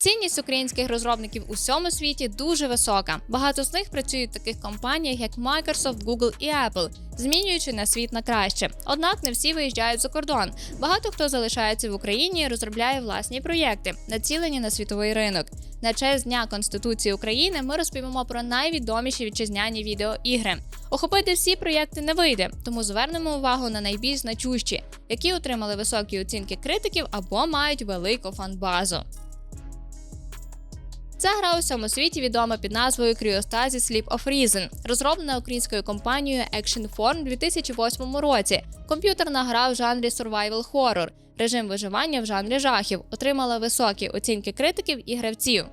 Цінність українських розробників у всьому світі дуже висока. Багато з них працюють в таких компаніях, як Microsoft, Google і Apple, змінюючи на світ на краще. Однак не всі виїжджають за кордон. Багато хто залишається в Україні і розробляє власні проєкти, націлені на світовий ринок. На честь Дня Конституції України ми розповімо про найвідоміші вітчизняні відеоігри. Охопити всі проєкти не вийде, тому звернемо увагу на найбільш значущі, які отримали високі оцінки критиків або мають велику фан-базу. Ця гра у всьому світі відома під назвою Cryostasis Sleep of Reason, розроблена українською компанією Action Form у 2008 році. Комп'ютерна гра в жанрі Survival Horror, режим виживання в жанрі жахів, отримала високі оцінки критиків і гравців.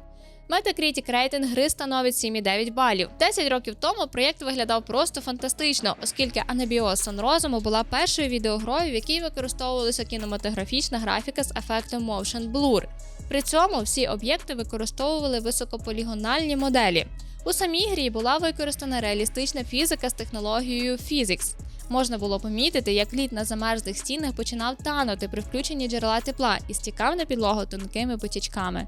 Metacritic рейтинг гри становить 7,9 балів. 10 років тому проєкт виглядав просто фантастично, оскільки Анабіос Сон Розуму була першою відеогрою, в якій використовувалася кінематографічна графіка з ефектом Motion Blur. При цьому всі об'єкти використовували високополігональні моделі. У самій грі була використана реалістична фізика з технологією Physics. Можна було помітити, як лід на замерзлих стінах починав танути при включенні джерела тепла і стікав на підлогу тонкими потічками.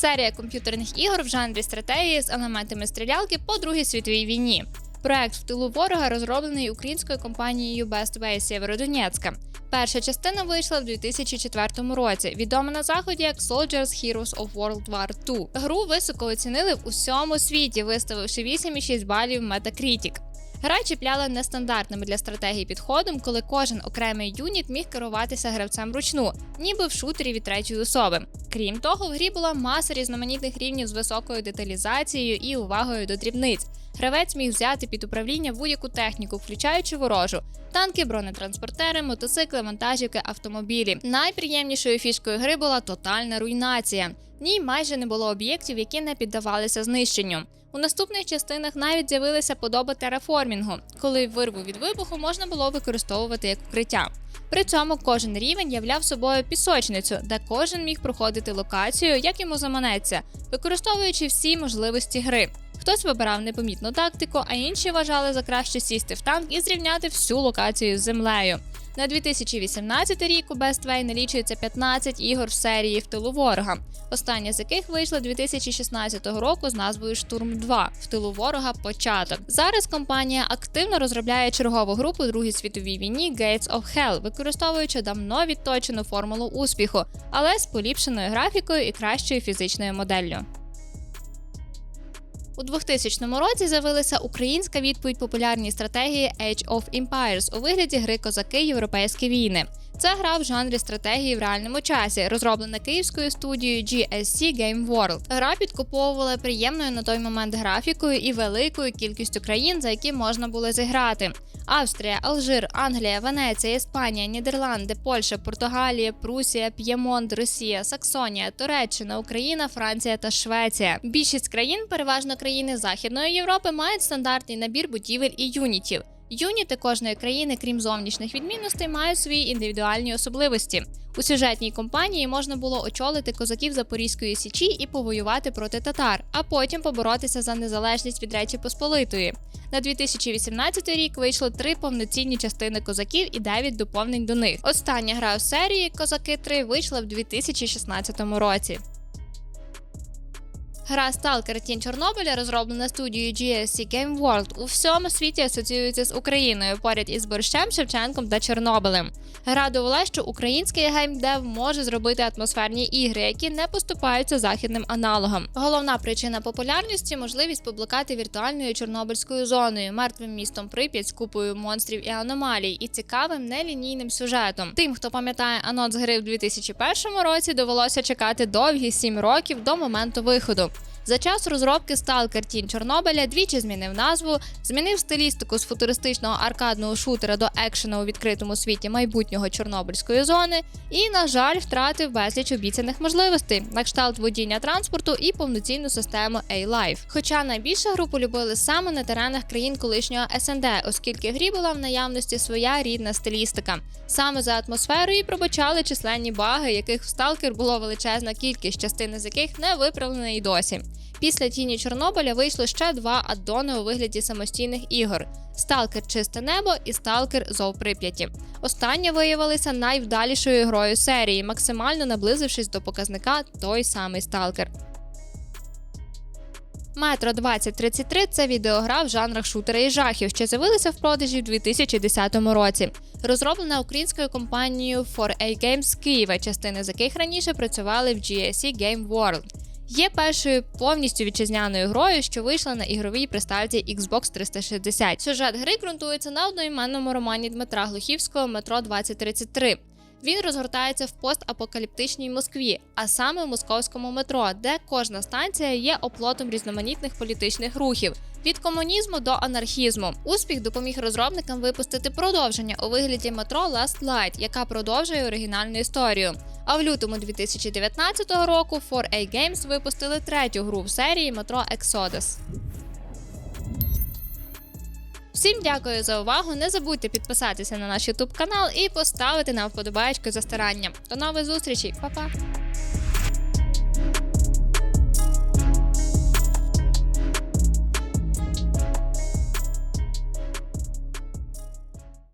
Серія комп'ютерних ігор в жанрі стратегії з елементами стрілялки по Другій світовій війні. Проект в тилу ворога розроблений українською компанією Best Way Сєвєродонецька. Перша частина вийшла в 2004 році, відома на заході як Soldiers Heroes of World War II. Гру високо оцінили в усьому світі, виставивши 8,6 балів Metacritic. Гра чіпляла нестандартним для стратегії підходом, коли кожен окремий юніт міг керуватися гравцем ручну, ніби в шутері від третьої особи. Крім того, в грі була маса різноманітних рівнів з високою деталізацією і увагою до дрібниць. Гравець міг взяти під управління будь-яку техніку, включаючи ворожу, танки, бронетранспортери, мотоцикли, вантажівки, автомобілі. Найприємнішою фішкою гри була тотальна руйнація. Ній майже не було об'єктів, які не піддавалися знищенню. У наступних частинах навіть з'явилися подоби тераформінгу, коли вирву від вибуху можна було використовувати як укриття. При цьому кожен рівень являв собою пісочницю, де кожен міг проходити локацію, як йому заманеться, використовуючи всі можливості гри. Хтось вибирав непомітну тактику, а інші вважали за краще сісти в танк і зрівняти всю локацію з землею. На 2018 рік у Way налічується 15 ігор в серії в тилу ворога, остання з яких вийшла 2016 року з назвою Штурм 2 в тилу ворога. Початок. Зараз компанія активно розробляє чергову групу Другій світовій війні Gates of Hell, використовуючи давно відточену формулу успіху, але з поліпшеною графікою і кращою фізичною моделлю. У 2000 році з'явилася українська відповідь популярній стратегії Age of Empires у вигляді гри Козаки Європейські війни. Це гра в жанрі стратегії в реальному часі, розроблена київською студією GSC Game World. Гра підкуповувала приємною на той момент графікою і великою кількістю країн, за які можна було зіграти. Австрія, Алжир, Англія, Венеція, Іспанія, Нідерланди, Польща, Португалія, Прусія, П'ємонт, Росія, Саксонія, Туреччина, Україна, Франція та Швеція. Більшість країн, переважно країни Західної Європи, мають стандартний набір будівель і юнітів. Юніти кожної країни, крім зовнішніх відмінностей, мають свої індивідуальні особливості. У сюжетній компанії можна було очолити козаків Запорізької січі і повоювати проти татар, а потім поборотися за незалежність від Речі Посполитої. На 2018 рік вийшло три повноцінні частини козаків і дев'ять доповнень до них. Остання гра у серії Козаки 3 вийшла в 2016 році. Гра Stalker Тінь Чорнобиля, розроблена студією GSC Game World, у всьому світі асоціюється з Україною поряд із Борщем, Шевченком та Чорнобилем. Гра довела, що український геймдев може зробити атмосферні ігри, які не поступаються західним аналогам. Головна причина популярності можливість поблукати віртуальною чорнобильською зоною, мертвим містом Прип'ять купою монстрів і аномалій, і цікавим нелінійним сюжетом. Тим, хто пам'ятає анонс гри в 2001 році, довелося чекати довгі сім років до моменту виходу. За час розробки Stalker Тінь Чорнобиля двічі змінив назву, змінив стилістику з футуристичного аркадного шутера до екшена у відкритому світі майбутнього Чорнобильської зони, і, на жаль, втратив безліч обіцяних можливостей на кшталт водіння транспорту і повноцінну систему A-Life. Хоча найбільше гру полюбили саме на теренах країн колишнього СНД, оскільки грі була в наявності своя рідна стилістика. Саме за атмосферою пробачали численні баги, яких в Stalker було величезна кількість, частини з яких не виправлена і досі. Після тіні Чорнобиля вийшли ще два аддони у вигляді самостійних ігор: Сталкер Чисте небо і Сталкер Зов Прип'яті. Остання виявилися найвдалішою грою серії, максимально наблизившись до показника той самий Сталкер. Метро 2033 це відеогра в жанрах шутера і жахів, що з'явилися в продажі в 2010 році. Розроблена українською компанією 4A Games з Києва, частини з яких раніше працювали в GSE Game World. Є першою повністю вітчизняною грою, що вийшла на ігровій приставці Xbox 360. Сюжет гри ґрунтується на одноіменному романі Дмитра Глухівського Метро 2033. Він розгортається в постапокаліптичній Москві, а саме в московському метро, де кожна станція є оплотом різноманітних політичних рухів. Від комунізму до анархізму успіх допоміг розробникам випустити продовження у вигляді метро Last Light, яка продовжує оригінальну історію. А в лютому 2019 року 4A Games випустили третю гру в серії метро Exodus. Всім дякую за увагу. Не забудьте підписатися на наш YouTube канал і поставити нам вподобаєчку за старання. До нових зустрічей, Па-па!